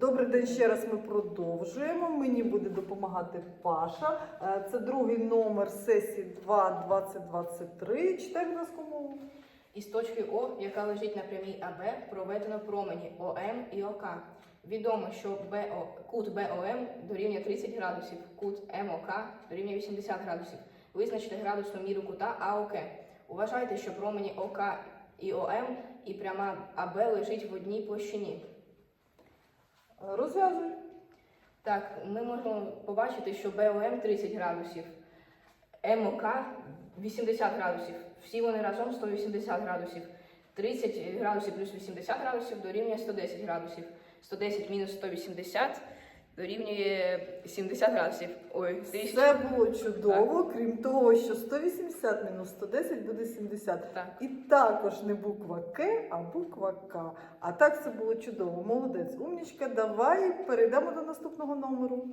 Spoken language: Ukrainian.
Добрий день ще раз. Ми продовжуємо. Мені буде допомагати Паша. Е, Це другий номер сесії 2 2023. Читай, ласка, мову. Із точки О, яка лежить на прямій АБ, проведено промені ОМ і ОК. Відомо, що БО, кут БОМ дорівнює 30 градусів, кут МОК дорівнює 80 градусів. Визначте градусну міру кута АОК. Уважайте, що промені ОК і ОМ і пряма АБ лежить в одній площині. Розв'язуй. Так, ми можемо побачити, що БОМ 30 градусів, МОК 80 градусів. Всі вони разом 180 градусів. 30 градусів плюс 80 градусів дорівнює 110 градусів. 110 мінус 180 дорівнює 70 градусів. Ой. Все було чудово, крім того, що 180 мінус 110 буде 70. Так. І також не буква К, а буква К. А так це було чудово. Молодець, умнічка. Давай перейдемо до наступного номеру.